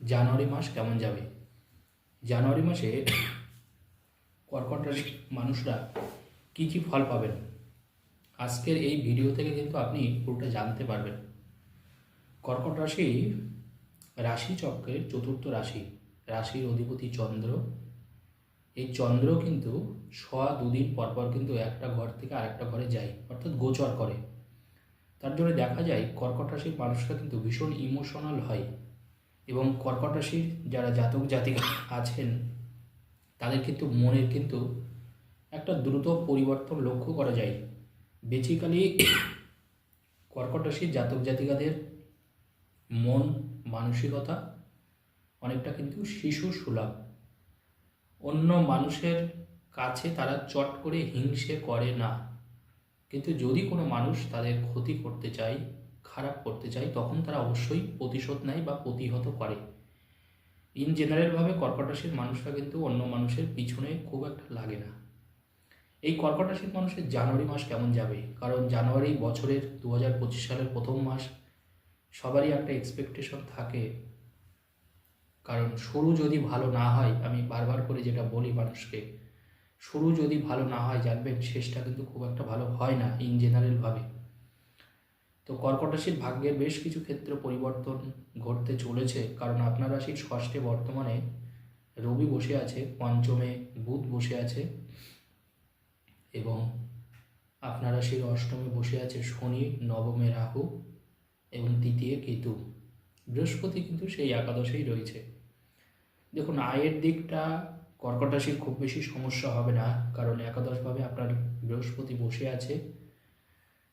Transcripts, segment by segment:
জানুয়ারি মাস কেমন যাবে? জানুয়ারি মাসে কর্কট রাশির মানুষরা কি কি ফল পাবেন? আজকের এই ভিডিও থেকে কিন্তু আপনি পুরোটা জানতে পারবেন। কর্কট রাশি রাশি চক্রের চতুর্থ রাশি, রাশির অধিপতি চন্দ্র। এই চন্দ্র কিন্তু সোয়া দুদিন পর পর কিন্তু একটা ঘর থেকে আরেকটা ঘরে যায়, অর্থাৎ গোচর করে। তার জন্য দেখা যায় কর্কট রাশির মানুষরা কিন্তু ভীষণ ইমোশনাল হয়। এবং কর্কট রাশির যারা জাতক জাতিকা আছেন, তাদের কিন্তু মনের কিন্তু একটা দ্রুত পরিবর্তন লক্ষ্য করা যায়। বেসিক্যালি কর্কট রাশির জাতক জাতিকাদের মন, মানসিকতা অনেকটা কিন্তু শিশু সুলভ। অন্য মানুষের কাছে তারা চট করে হিংসে করে না। কিন্তু যদি কোনো মানুষ তাদের ক্ষতি করতে চায় খারাপ করতে চায়, তখন তারা অবশ্যই প্রতিশোধ নেয় বা প্রতিহত করে। ইন জেনারেলভাবে কর্কট রাশির মানুষরা কিন্তু অন্য মানুষের পিছনে খুব একটা লাগে না। এই কর্কট রাশির মানুষের জানুয়ারি মাস কেমন যাবে? কারণ জানুয়ারি বছরের দু হাজার পঁচিশ সালের প্রথম মাস, সবারই একটা এক্সপেকটেশন থাকে। কারণ শুরু যদি ভালো না হয়, আমি বারবার করে যেটা বলি মানুষকে, শুরু যদি ভালো না হয়, জানবেন শেষটা কিন্তু খুব একটা ভালো হয় না ইন জেনারেলভাবে তো কর্কট রাশির ভাগ্যের বেশ কিছু ক্ষেত্রে পরিবর্তন ঘটতে চলেছে। কারণ আপনার রাশির ষষ্ঠে বর্তমানে রবি বসে আছে, পঞ্চমে বুধ বসে আছে এবং আপনার রাশির অষ্টমে বসে আছে শনি, নবমে রাহু এবং তৃতীয় কেতু। বৃহস্পতি কিন্তু সেই একাদশেই রয়েছে। দেখুন, আয়ের দিকটা কর্কট রাশির খুব বেশি সমস্যা হবে না, কারণ একাদশভাবে আপনার বৃহস্পতি বসে আছে।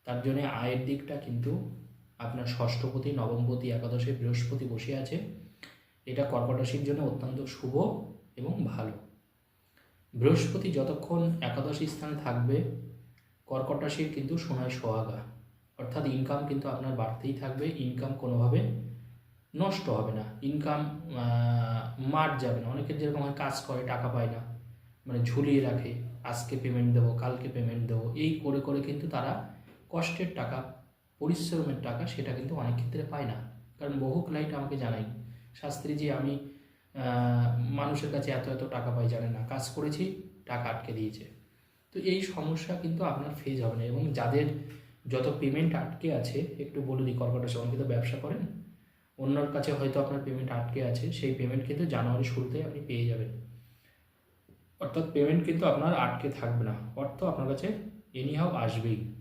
তার জন্য আয়ের দিকটা কিন্তু আপনার ষষ্ঠপতি নবমপতি একাদশে বৃহস্পতি বসে আছে। এটা কর্কট রাশির জন্য অত্যন্ত শুভ এবং ভালো। বৃহস্পতি যতক্ষণ একাদশ স্থানে থাকবে, কর্কট রাশির কিন্তু সোনায় সোহাগা। অর্থাৎ ইনকাম কিন্তু আপনার বাড়তেই থাকবে ইনকাম কোনোভাবে নষ্ট হবে না। ইনকাম মার যাবে না। অনেকের যেরকম হয়, কাজ করে, টাকা পায় না। মানে ঝুলিয়ে রাখে, আজকে পেমেন্ট দেবো, কালকে পেমেন্ট দেবো, এই করে করে কিন্তু তারা কষ্টের টাকা, পরিশ্রমের টাকা, সেটা কিন্তু অনেক ক্ষেত্রে পায় না। কারণ বহু ক্লাইন্ট আমাকে জানাই শাস্ত্রী যে আমি মানুষের কাছে এত এত টাকা পাই, জানে না। কাজ করেছি, টাকা আটকে দিয়েছে। তো এই সমস্যা কিন্তু আপনার ফেজ হবে না। এবং যাদের যত পেমেন্ট আটকে আছে, একটু বলে দিই কর্কটের সঙ্গে কিন্তু ব্যবসা করেন? অন্যর কাছে হয়তো আপনার পেমেন্ট আটকে আছে, সেই পেমেন্ট কিন্তু জানুয়ারি শুরুতেই আপনি পেয়ে যাবেন। অর্থাৎ পেমেন্ট কিন্তু আপনার আটকে থাকবে না। অর্থ আপনার কাছে এনিহাও আসবেই।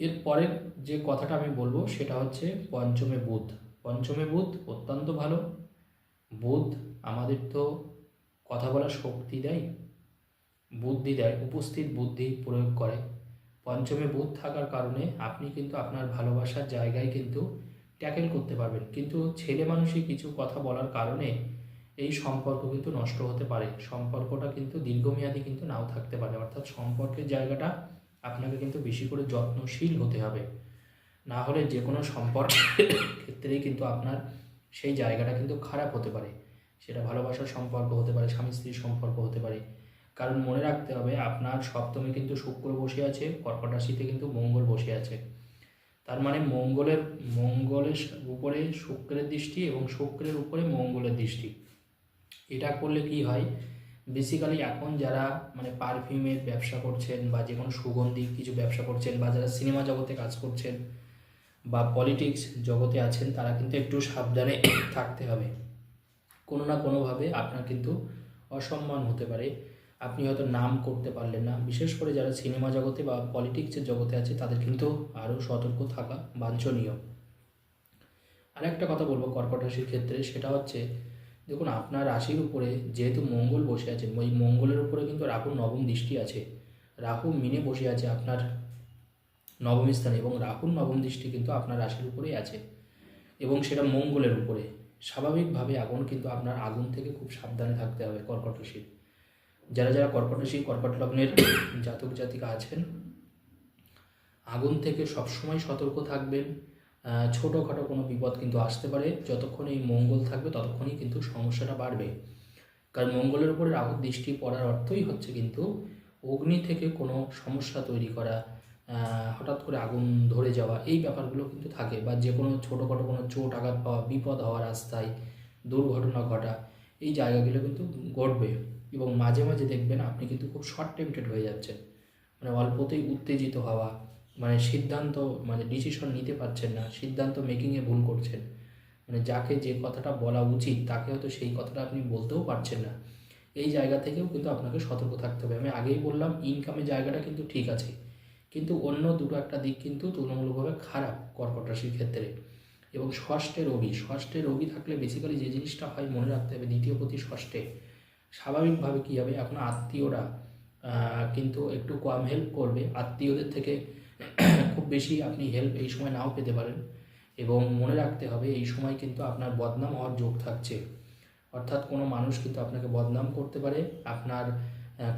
এর পরের যে কথাটা আমি বলব সেটা হচ্ছে পঞ্চমে বুধ। পঞ্চমে বুধ অত্যন্ত ভালো। বুধ আমাদের তো কথা বলার শক্তি দেয়, বুদ্ধি দেয়, উপস্থিত বুদ্ধি প্রয়োগ করে। পঞ্চমে বুধ থাকার কারণে আপনি কিন্তু আপনার ভালোবাসার জায়গায় কিন্তু ট্যাকেল করতে পারবেন। কিন্তু ছেলে মানুষই কিছু কথা বলার কারণে এই সম্পর্ক কিন্তু নষ্ট হতে পারে। সম্পর্কটা কিন্তু দীর্ঘমেয়াদী কিন্তু নাও থাকতে পারে। অর্থাৎ সম্পর্কের জায়গাটা আপনাকে কিন্তু বেশি করে যত্নশীল হতে হবে। না হলে যে কোনো সম্পর্কের ক্ষেত্রেই কিন্তু আপনার সেই জায়গাটা কিন্তু খারাপ হতে পারে। সেটা ভালোবাসার সম্পর্ক হতে পারে, স্বামী স্ত্রীর সম্পর্ক হতে পারে। কারণ মনে রাখতে হবে, আপনার সপ্তমে কিন্তু শুক্র বসে আছে, কর্কট রাশিতে কিন্তু মঙ্গল বসে আছে। তার মানে মঙ্গলের মঙ্গলের উপরে শুক্রের দৃষ্টি এবং শুক্রের উপরে মঙ্গলের দৃষ্টি। এটা করলে কি হয়? বেসিক্যালি এখন যারা মানে পারফিউমের ব্যবসা করছেন বা যে কোনো সুগন্ধি কিছু ব্যবসা করছেন বা যারা সিনেমা জগতে কাজ করছেন বা পলিটিক্স জগতে আছেন, তারা কিন্তু একটু সাবধানে থাকতে হবে। কোনো না কোনোভাবে আপনার কিন্তু অসম্মান হতে পারে। আপনি হয়তো নাম করতে পারলেন না। বিশেষ করে যারা সিনেমা জগতে বা পলিটিক্সের জগতে আছে, তাদের কিন্তু আরও সতর্ক থাকা বাঞ্ছনীয়। আর একটা কথা বলব কর্কট রাশির ক্ষেত্রে, সেটা হচ্ছে দেখুন, আপনার রাশির উপরে যেহেতু মঙ্গল বসে আছে, ওই মঙ্গলের উপরে কিন্তু রাহুর নবম দৃষ্টি আছে। রাহু মিনে বসে আছে আপনার নবম স্থানে এবং রাহুর নবম দৃষ্টি কিন্তু আপনার রাশির উপরেই আছে এবং সেটা মঙ্গলের উপরে। স্বাভাবিকভাবে আগুন কিন্তু আপনার আগুন থেকে খুব সাবধানে থাকতে হবে কর্কট রাশির। যারা যারা কর্কট রাশি, কর্কট লগ্নের জাতক জাতিকা আছেন, আগুন থেকে সবসময় সতর্ক থাকবেন। ছোটোখাটো কোনো বিপদ কিন্তু আসতে পারে। যতক্ষণ এই মঙ্গল থাকবে, ততক্ষণই কিন্তু সমস্যাটা বাড়বে। কারণ মঙ্গলের উপরে রাহুর দৃষ্টি পড়ার অর্থই হচ্ছে কিন্তু অগ্নি থেকে কোনো সমস্যা তৈরি করা হঠাৎ করে আগুন ধরে যাওয়া, এই ব্যাপারগুলো কিন্তু থাকে। বা যে কোনো ছোটোখাটো কোনো চোট আঘাত পাওয়া, বিপদ হওয়া রাস্তায় দুর্ঘটনা ঘটা, এই জায়গাগুলো কিন্তু ঘটবে। এবং মাঝে মাঝে দেখবেন আপনি কিন্তু খুব শর্ট টেম্পটেড হয়ে যাচ্ছেন। মানে অল্পতেই উত্তেজিত হওয়া মানে সিদ্ধান্ত মানে ডিসিশন নিতে পারছেন না, সিদ্ধান্ত মেকিংয়ে ভুল করছেন। মানে যাকে যে কথাটা বলা উচিত, তাকে হয়তো সেই কথাটা আপনি বলতেও পারছেন না। এই জায়গা থেকেও কিন্তু আপনাকে সতর্ক থাকতে হবে। আমি আগেই বললাম ইনকামের জায়গাটা কিন্তু ঠিক আছে। কিন্তু অন্য দুটো একটা দিক কিন্তু তুলনামূলকভাবে খারাপ কর্কট রাশির ক্ষেত্রে। এবং ষষ্ঠে রবি ষষ্ঠে রবি থাকলে বেসিক্যালি যে জিনিসটা হয় মনে রাখতে হবে, দ্বিতীয় প্রতি ষষ্ঠে। স্বাভাবিকভাবে কী হবে? এখন আত্মীয়রা কিন্তু একটু কম হেল্প করবে। আত্মীয়দের থেকে খুব বেশি আপনি হেল্প এই সময় নাও পেতে পারেন। এবং মনে রাখতে হবে, এই সময় কিন্তু আপনার বদনাম হওয়ার যোগ থাকছে। অর্থাৎ কোনো মানুষ কিন্তু আপনাকে বদনাম করতে পারে, আপনার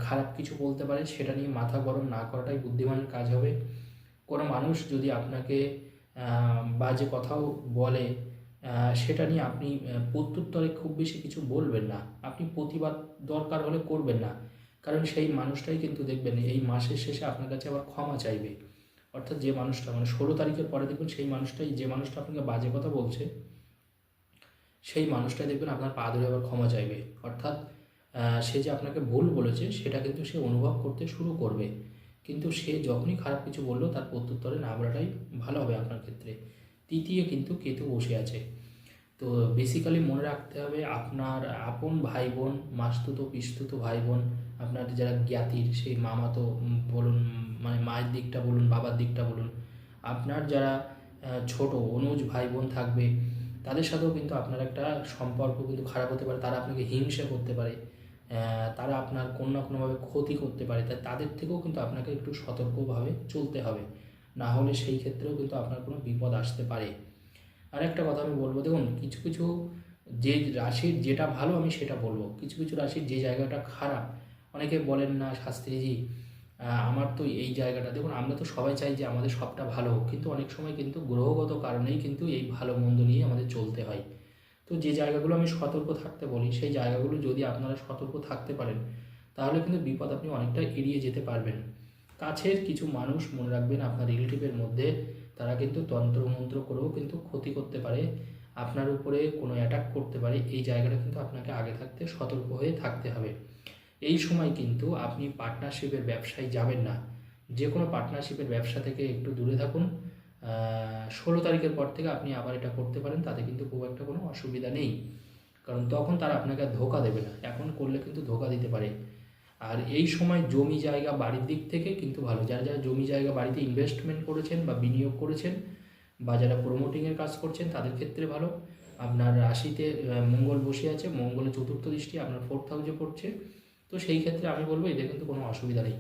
খারাপ কিছু বলতে পারে, সেটা নিয়ে মাথা গরম না করাটাই বুদ্ধিমানের কাজ হবে। কোনো মানুষ যদি আপনাকে বাজে কথাও বলে সেটা নিয়ে আপনি প্রত্যুত্তরে খুব বেশি কিছু বলবেন না। আপনি প্রতিবাদ দরকার হলে করবেন না। কারণ সেই মানুষটাই কিন্তু দেখবেন, এই মাসের শেষে আপনার কাছে আবার ক্ষমা চাইবে। অর্থাৎ যে মানুষটা মানে ষোলো তারিখের পরে দেখবেন সেই মানুষটাই, যে মানুষটা আপনাকে বাজে কথা বলছে, সেই মানুষটাই দেখবেন আপনার পা ধরে আবার ক্ষমা চাইবে। অর্থাৎ সে যে আপনাকে ভুল বলেছে, সেটা কিন্তু সে অনুভব করতে শুরু করবে। কিন্তু সে যখনই খারাপ কিছু বলল, তার প্রত্যুত্তরে না বলাটাই ভালো হবে আপনার ক্ষেত্রে। তৃতীয় কিন্তু কেতু বসে আছে। তো বেসিক্যালি মনে রাখতে হবে আপনার আপন ভাই বোন মাস্তুত, পিস্তুত ভাই বোন আপনার যারা জ্ঞাতির, সেই মামাতো বলুন মানে মায়ের দিকটা বলুন, বাবার দিকটা বলুন, আপনার যারা ছোট, অনুজ ভাই বোন থাকবে, তাদের সাথেও কিন্তু আপনার একটা সম্পর্ক কিন্তু খারাপ হতে পারে, তারা আপনাকে হিংসা করতে পারে তারা আপনার কোনো না কোনোভাবে ক্ষতি করতে পারে তাই তাদের থেকেও কিন্তু আপনাকে একটু সতর্কভাবে চলতে হবে না হলে সেই ক্ষেত্রেও কিন্তু আপনার কোনো বিপদ আসতে পারে। আর একটা কথা আমি বলব, দেখুন, কিছু কিছু যে রাশির যেটা ভালো আমি সেটা বলব। কিছু কিছু রাশির যে জায়গাটা খারাপ, অনেকে বলেন না, শাস্ত্রীজি আমার তো এই জায়গাটা, দেখুন, আমরা তো সবাই চাই যে আমাদের সবটা ভালো হোক, কিন্তু অনেক সময় কিন্তু গ্রহগত কারণেই কিন্তু এই ভালো মন্দ নিয়ে আমাদের চলতে হয়। তো যে জায়গাগুলো আমি সতর্ক থাকতে বলি, সেই জায়গাগুলো যদি আপনারা সতর্ক থাকতে পারেন, তাহলে কিন্তু বিপদ আপনি অনেকটা এড়িয়ে যেতে পারবেন। কাছের কিছু মানুষ মনে রাখবেন আপনার রিলেটিভের মধ্যে তারা কিন্তু তন্ত্রমন্ত্র করেও কিন্তু ক্ষতি করতে পারে, আপনার উপরে কোনো অ্যাটাক করতে পারে, এই জায়গাটা কিন্তু আপনাকে আগে থাকতে সতর্ক হয়ে থাকতে হবে। এই সময় কিন্তু আপনি পার্টনারশিপের ব্যবসায় যাবেন না। যে কোনো পার্টনারশিপের ব্যবসা থেকে একটু দূরে থাকুন। ষোলো তারিখের পর থেকে আপনি আবার এটা করতে পারেন, তাতে কিন্তু খুব একটা কোনো অসুবিধা নেই। কারণ তখন তারা আপনাকে ধোকা দেবে না। এখন করলে কিন্তু ধোকা দিতে পারে। আর এই সময় জমি জায়গা বাড়ির দিক থেকে কিন্তু ভালো। যারা যারা জমি জায়গা বাড়িতে ইনভেস্টমেন্ট করেছেন বা বিনিয়োগ করেছেন বা যারা প্রমোটিংয়ের কাজ করছেন, তাদের ক্ষেত্রে ভালো। আপনার রাশিতে মঙ্গল বসে আছে মঙ্গলের চতুর্থ দৃষ্টি আপনার ফোর্থ হাউসে পড়ছে। তো সেই ক্ষেত্রে আমি বলব এদের কিন্তু কোনো অসুবিধা নেই।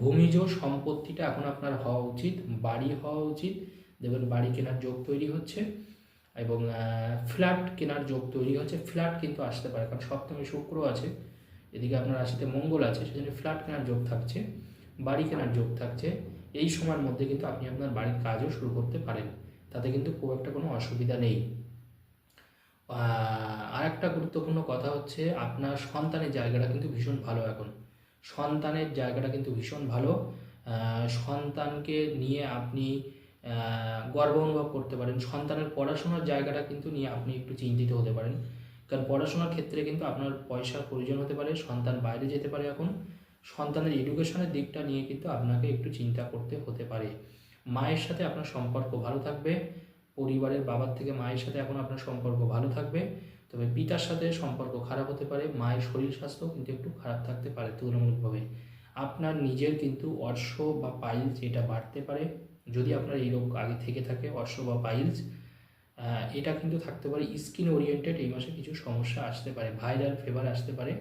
ভূমিজ সম্পত্তিটা এখন আপনার হওয়া উচিত, বাড়ি হওয়া উচিত। দেখবেন বাড়ি কেনার যোগ তৈরি হচ্ছে এবং ফ্ল্যাট কেনার যোগ তৈরি হচ্ছে। ফ্ল্যাট কিন্তু আসতে পারে, কারণ সপ্তমী শুক্র আছে। এদিকে আপনার রাশিতে মঙ্গল আছে, সেজন্য ফ্ল্যাট কেনার যোগ থাকছে, বাড়ি কেনার যোগ থাকছে। এই সময়ের মধ্যে কিন্তু আপনি আপনার বাড়ির কাজও শুরু করতে পারেন। তাতে কিন্তু খুব একটা কোনো অসুবিধা নেই। আর একটা গুরুত্বপূর্ণ কথা হচ্ছে আপনার সন্তানের জায়গাটা কিন্তু ভীষণ ভালো এখন। সন্তানের জায়গাটা কিন্তু ভীষণ ভালো। সন্তানকে নিয়ে আপনি গর্ব অনুভব করতে পারেন। সন্তানের পড়াশোনার জায়গাটা কিন্তু নিয়ে আপনি একটু চিন্তিত হতে পারেন। কারণ পড়াশোনার ক্ষেত্রে কিন্তু আপনার পয়সার প্রয়োজন হতে পারে, সন্তান বাইরে যেতে পারে এখন। সন্তানের এডুকেশনের দিকটা নিয়ে কিন্তু আপনাকে একটু চিন্তা করতে হতে পারে। মায়ের সাথে আপনার সম্পর্ক ভালো থাকবে, পরিবারের বাবার থেকে মায়ের সাথে এখন আপনার সম্পর্ক ভালো থাকবে। তবে পিতার সাথে সম্পর্ক খারাপ হতে পারে, মায়ের শরীর স্বাস্থ্য কিন্তু একটু খারাপ থাকতে পারে তুলনামূলকভাবে। আপনার নিজের কিন্তু অর্শ বা পাইলস এটা বাড়তে পারে, যদি আপনার এই রোগ আগে থেকে থাকে অর্শ বা পাইলস এটা কিন্তু থাকতে পারে স্কিন ওরিয়েন্টেড এই মাসে কিছু সমস্যা আসতে পারে ভাইরাল ফেভার আসতে পারে।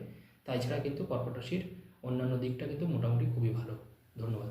তাই ছাড়া কিন্তু কর্কট রাশির অন্যান্য দিকটা কিন্তু মোটামুটি খুবই ভালো। ধন্যবাদ।